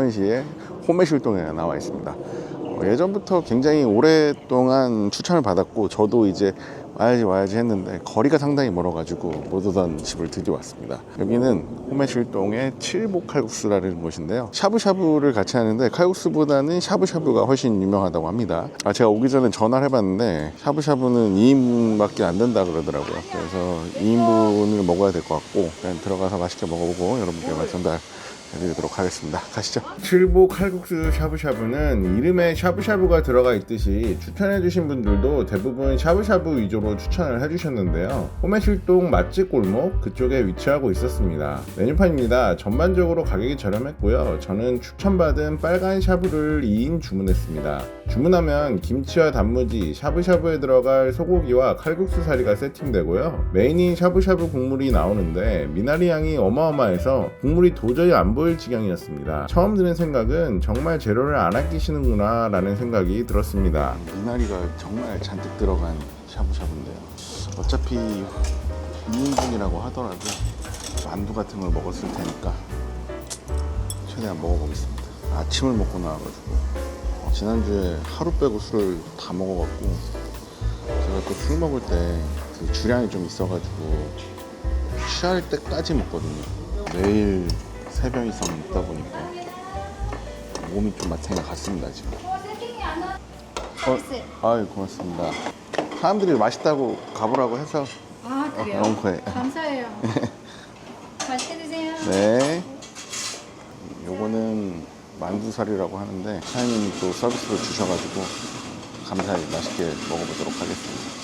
수원시의 호매실동에 나와 있습니다. 어, 예전부터 굉장히 오랫동안 추천을 받았고 저도 이제 와야지 와야지 했는데 거리가 상당히 멀어가지고 못 오던 집을 드디어 왔습니다. 여기는 호매실동의 칠복 칼국수라는 곳인데요. 샤브샤브를 같이 하는데 칼국수보다는 샤브샤브가 훨씬 유명하다고 합니다. 아, 제가 오기 전에 전화를 해봤는데 샤브샤브는 2인분밖에 안 된다 그러더라고요. 그래서 2인분을 먹어야 될 것 같고 들어가서 맛있게 먹어보고 여러분께 전달 해드리도록 하겠습니다. 가시죠. 칠보 칼국수 샤브샤브는 이름에 샤브샤브가 들어가 있듯이 추천해주신 분들도 대부분 샤브샤브 위주로 추천을 해주셨는데요. 호매실동 맛집 골목 그쪽에 위치하고 있었습니다. 메뉴판입니다. 전반적으로 가격이 저렴했고요. 저는 추천받은 빨간 샤브를 2인 주문했습니다. 주문하면 김치와 단무지, 샤브샤브에 들어갈 소고기와 칼국수 사리가 세팅되고요. 메인인 샤브샤브 국물이 나오는데 미나리 양이 어마어마해서 국물이 도저히 안 보일 지경이었습니다. 처음 드는 생각은 정말 재료를 안 아끼시는구나 라는 생각이 들었습니다. 미나리가 정말 잔뜩 들어간 샤브샤브인데요. 어차피 2인분이라고 하더라도 만두 같은 걸 먹었을 테니까 최대한 먹어보겠습니다. 아침을 먹고 나와가지고 지난주에 하루 빼고 술을 다 먹어갖고 제가 또 술 먹을 때 그 주량이 좀 있어가지고 취할 때까지 먹거든요. 매일 세병 이상 먹다 보니까 몸이 좀 마탱이가 갔습니다 지금. 어, 아유 고맙습니다. 사람들이 맛있다고 가보라고 해서 아 그래요? 어. 감사해요. 맛있게 드세요. 네. 요거는 만두살이라고 하는데 사장님이 또 서비스로 주셔가지고 감사히 맛있게 먹어보도록 하겠습니다.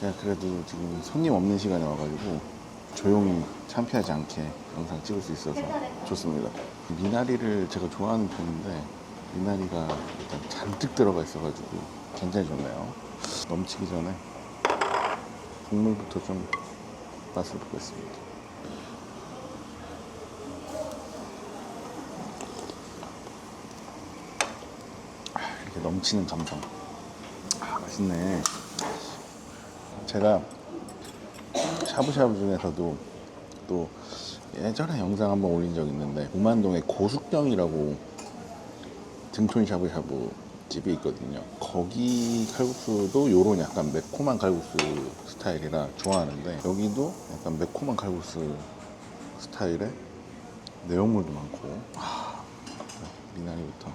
제가 그래도 지금 손님 없는 시간에 와가지고 조용히 창피하지 않게 영상 찍을 수 있어서 좋습니다. 미나리를 제가 좋아하는 편인데 미나리가 일단 잔뜩 들어가 있어가지고 굉장히 좋네요. 넘치기 전에 국물부터 좀 맛을 보겠습니다. 이렇게 넘치는 감성. 아, 맛있네. 제가 샤브샤브 중에서도 또 예전에 영상 한번 올린 적 있는데 우만동에 고숙경이라고 등촌 샤브샤브 집이 있거든요. 거기 칼국수도 요런 약간 매콤한 칼국수 스타일이라 좋아하는데 여기도 약간 매콤한 칼국수 스타일에 내용물도 많고 아, 미나리부터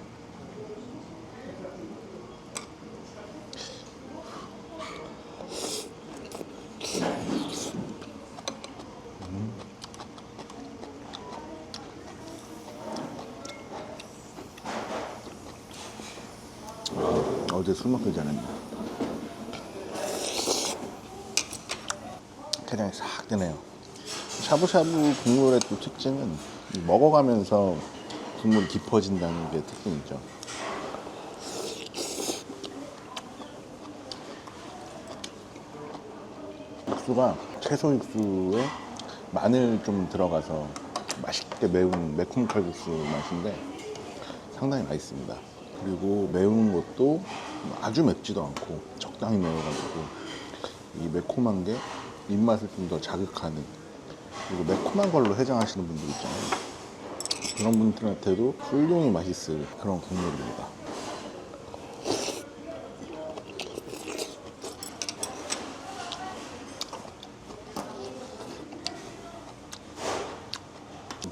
어제 술 먹기 전에 게장이 싹 드네요. 샤브샤브 국물의 또 특징은 이 먹어가면서 국물이 깊어진다는 게 특징이죠. 육수가 채소 육수에 마늘 좀 들어가서 맛있게 매운 매콤 칼국수 맛인데 상당히 맛있습니다. 그리고 매운 것도 아주 맵지도 않고 적당히 매워가지고 이 매콤한 게 입맛을 좀 더 자극하는 그리고 매콤한 걸로 해장하시는 분들 있잖아요. 그런 분들한테도 훌륭히 맛있을 그런 국물입니다.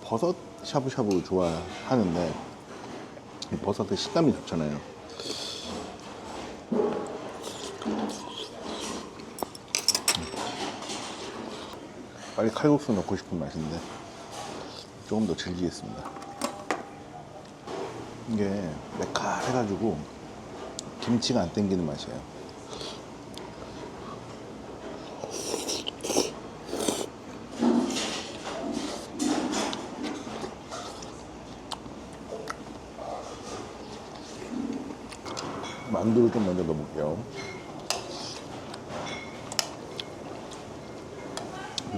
버섯 샤브샤브 좋아하는데 이 버섯의 식감이 좋잖아요. 빨리 칼국수 넣고 싶은 맛인데 조금 더 즐기겠습니다. 이게 매칼해가지고 김치가 안 땡기는 맛이에요. 만두를 좀 먼저 넣어볼게요.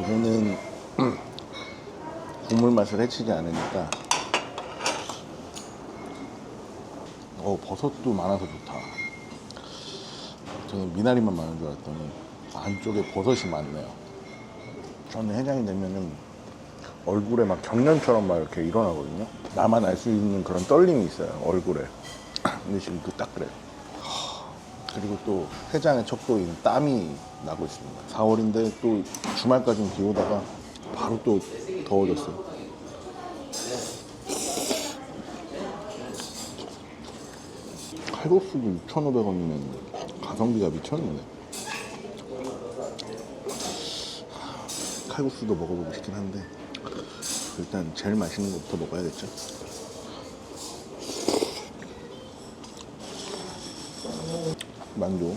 이거는 국물 맛을 해치지 않으니까 어 버섯도 많아서 좋다. 저는 미나리만 많은 줄 알았더니 안쪽에 버섯이 많네요. 저는 해장이 되면은 얼굴에 막 경련처럼 막 이렇게 일어나거든요. 나만 알 수 있는 그런 떨림이 있어요 얼굴에. 근데 지금 또딱 그래요. 그리고 또 회장의 척도인 땀이 나고 있습니다. 4월인데 또 주말까지는 비 오다가 바로 또 더워졌어요. 칼국수도 6,500원이면 가성비가 미쳤는데. 칼국수도 먹어보고 싶긴 한데 일단 제일 맛있는 것부터 먹어야겠죠. 만두.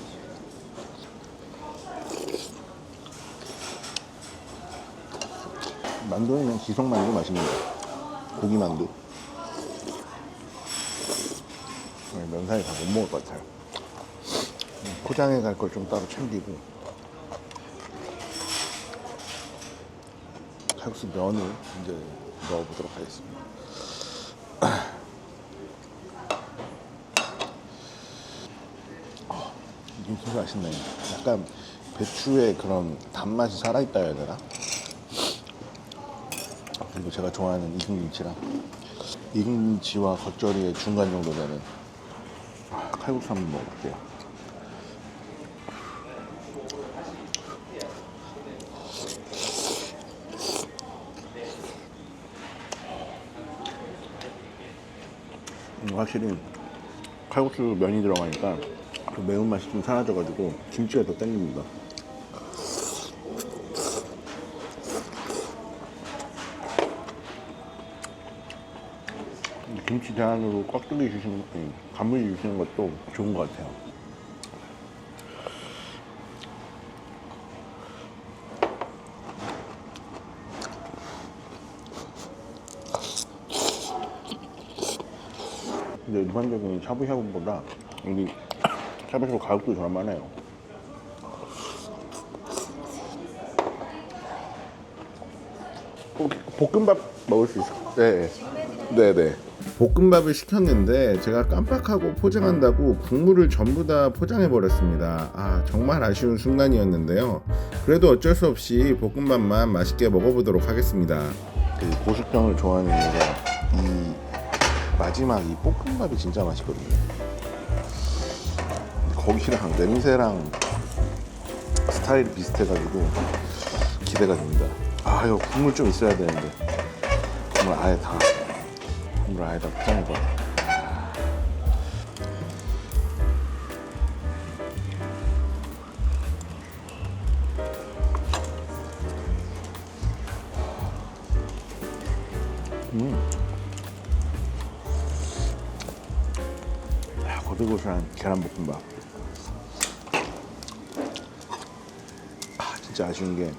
만두는 그냥 지성만두 맛입니다. 고기 만두. 네, 면사리 다 못 먹을 것 같아요. 포장해 갈 걸 좀 따로 챙기고 칼국수 면을 이제 넣어보도록 하겠습니다. 진짜 맛있네. 약간 배추의 그런 단맛이 살아있다 해야 되나? 그리고 제가 좋아하는 익은김치랑 익은김치와 겉절이의 중간 정도 되는 아, 칼국수 한번 먹어볼게요. 음, 확실히 칼국수 면이 들어가니까 그 매운맛이 좀 사라져가지고 김치가 더 땡깁니다. 김치 대안으로 꽉두기 주시는 음, 단무지 주시는 것도 좋은 것 같아요. 근데 일반적인 샤브샤브보다 여기 샤브샤브 가격도 저렴하네요. 어, 볶음밥 먹을 수 있어요? 네. 네네. 볶음밥을 시켰는데 제가 깜빡하고 포장한다고 국물을 전부 다 포장해 버렸습니다. 아 정말 아쉬운 순간이었는데요. 그래도 어쩔 수 없이 볶음밥만 맛있게 먹어보도록 하겠습니다. 그 고수병을 좋아하는 이유가 이 마지막 이 볶음밥이 진짜 맛있거든요. 거기랑 냄새랑 스타일이 비슷해가지고 기대가 됩니다. 아 이거 국물 좀 있어야 되는데 국물 아예 다 국물 아예 다 포장해봐. 아, 고들고들한 계란볶음밥. 진짜 아쉬운 게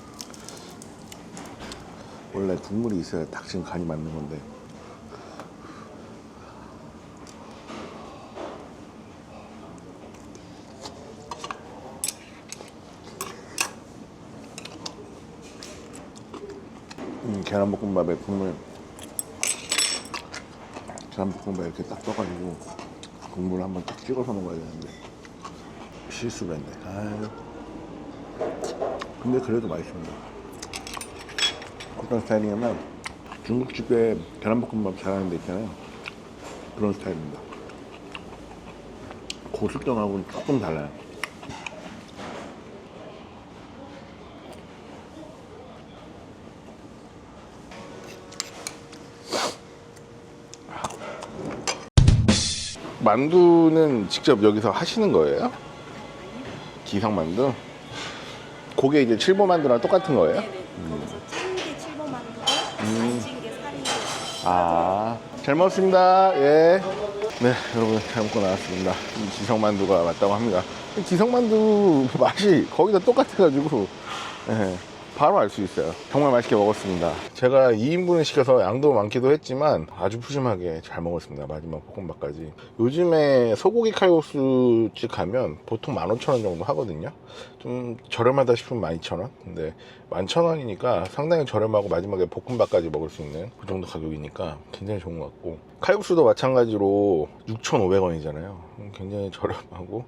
원래 국물이 있어야 딱 지금 간이 맞는 건데. 음, 계란볶음밥에 국물 계란볶음밥 이렇게 딱 떠가지고 국물 한번 딱 찍어서 먹어야 되는데 실수를 했네. 아유. 근데 그래도 맛있습니다. 어떤 스타일이냐면 중국집에 계란볶음밥 잘하는 데 있잖아요. 그런 스타일입니다. 고수병하고는 조금 달라요. 만두는 직접 여기서 하시는 거예요? 기성 만두? 그게 이제 칠보 만두랑 똑같은 거예요? 네네. 거기서 찐게 칠보 만두고 안 찐게 살이 아, 잘 먹었습니다. 예. 네, 여러분 잘 먹고 나왔습니다. 이 지성만두가 맞다고 합니다. 이 지성만두 맛이 거의 다 똑같아가지고 예, 바로 알 수 있어요. 정말 맛있게 먹었습니다. 제가 2인분을 시켜서 양도 많기도 했지만 아주 푸짐하게 잘 먹었습니다. 마지막 볶음밥까지. 요즘에 소고기 칼국수집 가면 보통 15,000원 정도 하거든요. 좀 저렴하다 싶으면 12,000원. 근데 11,000원이니까 상당히 저렴하고 마지막에 볶음밥까지 먹을 수 있는 그 정도 가격이니까 굉장히 좋은 것 같고 칼국수도 마찬가지로 6,500원이잖아요. 굉장히 저렴하고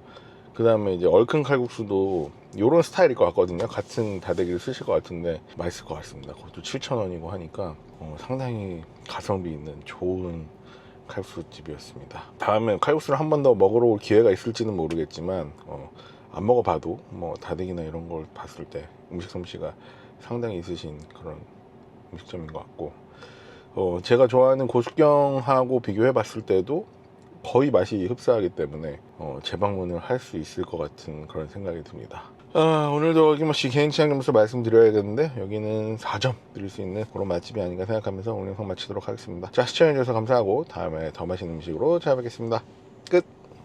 그 다음에 이제 얼큰 칼국수도 요런 스타일일 것 같거든요. 같은 다대기를 쓰실 것 같은데 맛있을 것 같습니다. 그것도 7,000원이고 하니까 어, 상당히 가성비 있는 좋은 칼국수 집이었습니다. 다음에 칼국수를 한 번 더 먹으러 올 기회가 있을지는 모르겠지만 어, 안 먹어봐도 뭐 다대기나 이런 걸 봤을 때 음식 솜씨가 상당히 있으신 그런 음식점인 것 같고 어, 제가 좋아하는 고숙경하고 비교해 봤을 때도 거의 맛이 흡사하기 때문에 어, 재방문을 할 수 있을 것 같은 그런 생각이 듭니다. 아, 오늘도 어김없이 개인 취향 점수 말씀드려야겠는데 여기는 4점 드릴 수 있는 그런 맛집이 아닌가 생각하면서 오늘 영상 마치도록 하겠습니다. 자 시청해주셔서 감사하고 다음에 더 맛있는 음식으로 찾아뵙겠습니다.